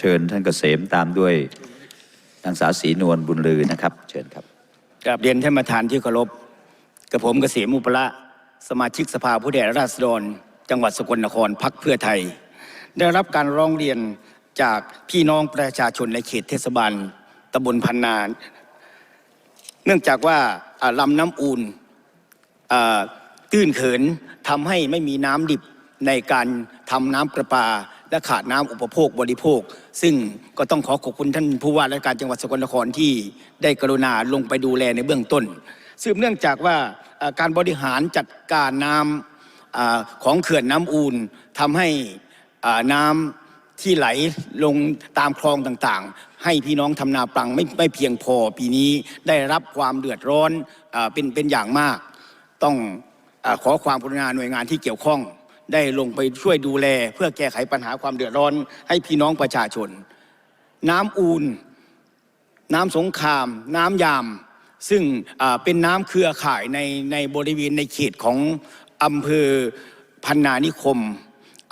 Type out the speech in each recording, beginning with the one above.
เชิญท่านเกษมตามด้วยนางสาวศรีนวลบุญลือนะครับ เชิญครับกราบเรียนท่านประธานที่เคารพกับผมเกษมอุปละสมาชิกสภาผู้แทนราษฎร จังหวัดสกลนครพักเพื่อไทย ได้รับการร้องเรียนจากพี่น้องประชาชนในเขตเทศบาลตำบลพันนาเนื่องจากว่าลำน้ำอูนอ่าตื้นเขินทำให้ไม่มีน้ำดิบในการทำน้ำประปา และขาดน้ำอุปโภคบริโภค ซึ่งก็ต้องขอขอบคุณท่านผู้ว่าราชการจังหวัดสกลนครที่ได้กรุณาลงไปดูแลในเบื้องต้นสืบเนื่องจากว่าการบริหารจัดการน้ำอาของเขื่อนน้ำอูนทำให้น้ำที่ไหลลงตามคลองต่างๆ ให้พี่น้องทำนาปลังไม่ไม่เพียงพอปีนี้ได้รับความเดือดร้อนอเป็นเป็นอย่างมาก ต้องอขอความกรุณาหน่วยงานที่เกี่ยวข้อง ได้ลงไปช่วยดูแล เพื่อแก้ไขปัญหาความเดือดร้อนให้พี่น้องประชาชน น้ำอูนน้ำสงคราม น้ำยาม ซึ่งเป็นน้ำเครือข่ายในในบริเวณในเขตของอำเภอพันนานิคม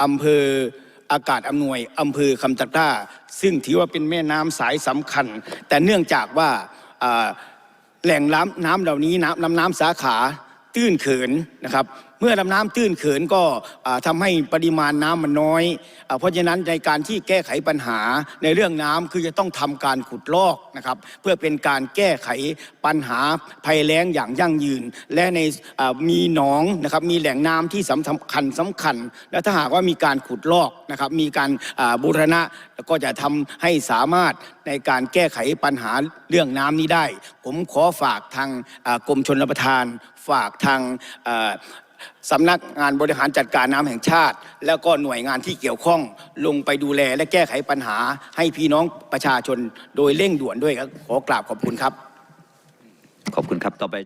อำเภออากาศอำนวยอำเภอคำตะกร้า ซึ่งถือว่าเป็นแม่น้ำสายสำคัญ แต่เนื่องจากว่าอ่าแหล่งน้ำน้ำเหล่านี้น้ำลำน้ำสาขาตื้นเขินนะครับ เมื่อลำน้ำตื้นเขินก็ทำาให้ปริมาณน้ำมันน้อยอเพราะฉะนั้นในการที่แก้ไขปัญหาในเรื่องน้ำคือจะต้องทำการขุดลอกนะครับ เพื่อเป็นการแก้ไขปัญหาภัยแล้งอย่างยั่งยืน และในมีหนองนะครับมีแหล่งน้ำที่สำคัญสำคัญ และถ้าหากว่ามีการขุดลอกนะครับมีการบูรณะก็จะทำให้สามารถในการแก้ไขปัญหาเรื่องน้ำนี้ได้ ผมขอฝากทางกรมชนประทาน ฝากทาง สำนักงานบริหารจัดการน้ำแห่งชาติ แล้วก็หน่วยงานที่เกี่ยวข้องลงไปดูแลและแก้ไขปัญหาให้พี่น้องประชาชนโดยเร่งด่วนด้วยครับขอกราบขอบคุณครับ ขอบคุณครับต่อไป